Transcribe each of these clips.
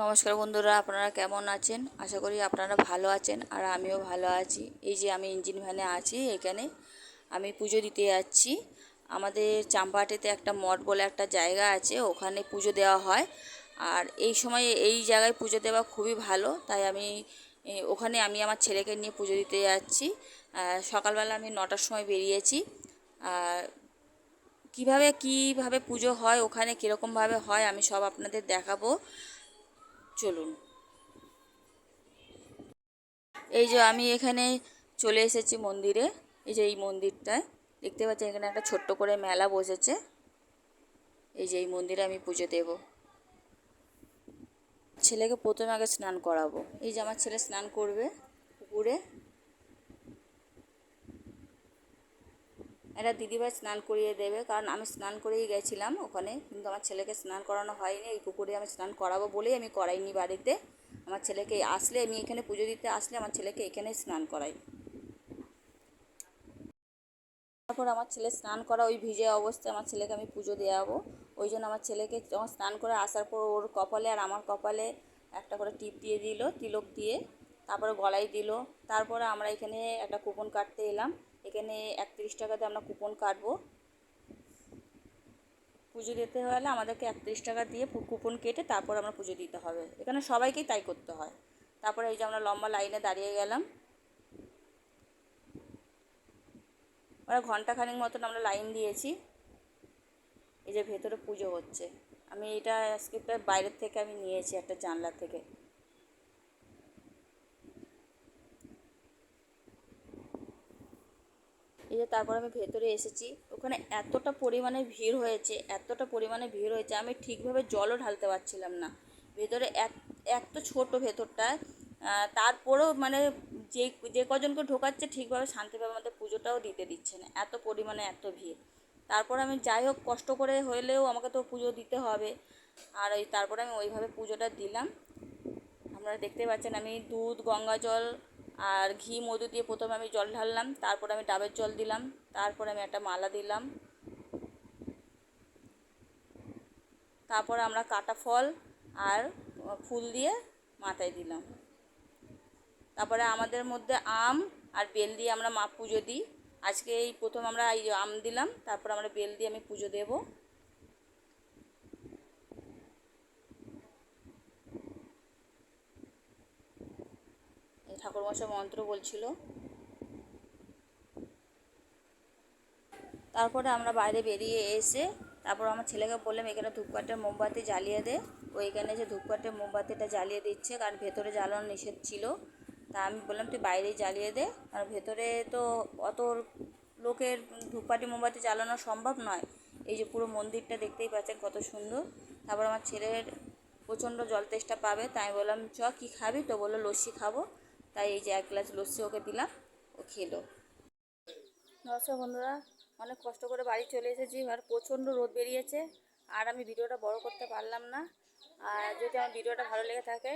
নমস্কার বন্ধুরা, আপনারা কেমন আছেন? আশা করি আপনারা ভালো আছেন আর আমিও ভালো আছি। এই যে আমি ইঞ্জিন ভ্যানে আছি, এখানে আমি পুজো দিতে যাচ্ছি। আমাদের চাম্পাহাটিতে একটা মঠ বলে একটা জায়গা আছে, ওখানে পুজো দেওয়া হয়। আর এই সময় এই জায়গায় পুজো দেওয়া খুবই ভালো, তাই আমি ওখানে আমি আমার ছেলেকে নিয়ে পুজো দিতে যাচ্ছি। সকালবেলা আমি নটার সময় বেরিয়েছি। আর কীভাবে কীভাবে পুজো হয়, ওখানে কীরকমভাবে হয়, আমি সব আপনাদের দেখাবো। চলুন। এই যে আমি এখানে চলে এসেছি মন্দিরে। এই যে এই মন্দিরটায়। দেখতে পাচ্ছেন এখানে একটা ছোট্ট করে মেলা বসেছে। এই যে এই মন্দিরে আমি পুজো দেব। ছেলেকে প্রথমে আগে স্নান করাবো। এই যে আমার ছেলে স্নান করবে পুকুরে। একটা দিদিভাই স্নান করিয়ে দেবে, কারণ আমি স্নান করেই গেছিলাম ওখানে, কিন্তু আমার ছেলেকে স্নান করানো হয়নি, এই পুকুরে আমি স্নান করাবো বলেই আমি করাইনি বাড়িতে। আমার ছেলেকে আসলে, আমি এখানে পুজো দিতে আসলে আমার ছেলেকে এখানে স্নান করাই। তারপর আমার ছেলে স্নান করা ওই ভিজে অবস্থায় আমার ছেলেকে আমি পুজো দেওয়াবো। ওই জন্য আমার ছেলেকে যখন স্নান করে আসার পর ওর কপালে আর আমার কপালে একটা করে টিপ দিয়ে দিল, তিলক দিয়ে, তারপরে গলায় দিল। তারপরে আমরা এখানে একটা কুপন কাটতে এলাম। এখানে একত্রিশ টাকাতে আমরা কুপন কাটবো। পুজো দিতে হলে আমাদেরকে একত্রিশ টাকা দিয়ে কুপন কেটে তারপর আমরা পুজো দিতে হবে। এখানে সবাইকেই তাই করতে হয়। তারপরে এই যে আমরা লম্বা লাইনে দাঁড়িয়ে গেলাম। ওরা ঘন্টাখানেক মতন আমরা লাইন দিয়েছি। এই যে ভেতরে পুজো হচ্ছে। আমি এটা স্ক্রিপ্টটা বাইরের থেকে আমি নিয়েছি একটা জানলা থেকে। এই যে তারপর আমি ভেতরে এসেছি, ওখানে এতটা পরিমাণে ভিড় হয়েছে, এতটা পরিমাণে ভিড় হয়েছে, আমি ঠিকভাবে জলও ঢালতে পারছিলাম না। ভেতরে এক এক তো ছোটো ভেতরটায় তারপরেও মানে যে যে কজনকে ঢোকাচ্ছে ঠিকভাবে শান্তিভাবে আমাদের পুজোটাও দিতে দিচ্ছে না, এত পরিমাণে এত ভিড়। তারপর আমি যাই হোক, কষ্ট করে হলেও আমাকে তো পুজো দিতে হবে, আর ওই তারপরে আমি ওইভাবে পুজোটা দিলাম। আপনারা দেখতে পাচ্ছেন আমি দুধ, গঙ্গা জল আর ঘি, মধু দিয়ে প্রথমে আমি জল ঢাললাম, তারপর আমি ডাবের জল দিলাম, তারপর আমি একটা মালা দিলাম। তারপর আমরা কাটা ফল আর ফুল দিয়ে মাথায় দিলাম। তারপরে আমাদের মধ্যে আম আর বেল দিয়ে আমরা মা পুজো দিই। আজকে এই প্রথম আমরা এই আম দিলাম, তারপর আমরা বেল দিয়ে আমি পুজো দেবো এই ঠাকুরমশাই মন্ত্র বলছিল। তারপরে আমরা বাইরে বেরিয়ে এসে তারপর আমার ছেলেকে বললাম, এখানে ধূপকাঠের মোমবাতি জ্বালিয়ে দে। ও এখানে যে ধূপকাঠের মোমবাতিটা জ্বালিয়ে দিচ্ছে, কারণ ভেতরে জ্বালানো নিষেধ ছিল। তা আমি বললাম, তুই বাইরেই জ্বালিয়ে দে। আর ভেতরে তো অত লোকের ধূপকাঠি মোমবাতি জ্বালানো সম্ভব নয়। এই যে পুরো মন্দিরটা দেখতেই পাচ্ছেন কত সুন্দর। তারপর আমার ছেলের প্রচণ্ড জল তেষ্টা পাবে, তাই বললাম, চ, কী খাবি? তো বলল, লস্যি খাব। তাই এই যে এক গ্লাস লস্যি ওকে দিলাম, ও খেলো। নমস্কার বন্ধুরা, অনেক কষ্ট করে বাড়ি চলে এসেছি আর প্রচণ্ড রোদ বেরিয়েছে, আর আমি ভিডিওটা বড় করতে পারলাম না। আর যদি আমার ভিডিওটা ভালো লেগে থাকে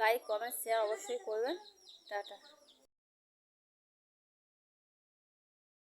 লাইক কমেন্ট শেয়ার অবশ্যই করবেন। টাটা।